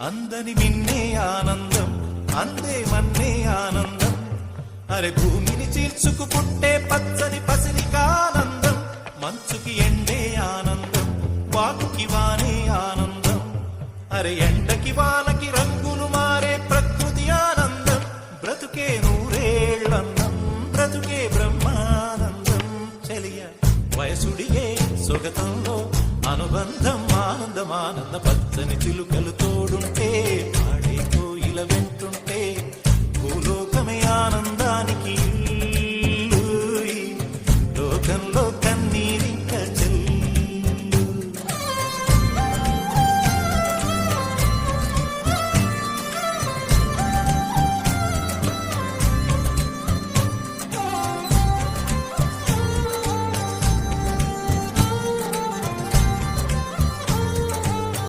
అందని మిన్నే ఆనందం అందే మన్నే ఆనందం. అరే భూమిని చీల్చుకు పుట్టే పచ్చని పసిని పసిరికానందం మంచుకి ఎండే ఆనందం వాకుకి వానే ఆనందం. అరే ఎండకి వానకి రంగులు మారే ప్రకృతి ఆనందం. బ్రతుకే నూరేళ్ళన్నం బ్రతుకే బ్రహ్మానందం. చెలియ వయసుడియే సుగతంలో అనుబంధం. ఆనందమానంద పచ్చని చిలుకలు తోడుంటే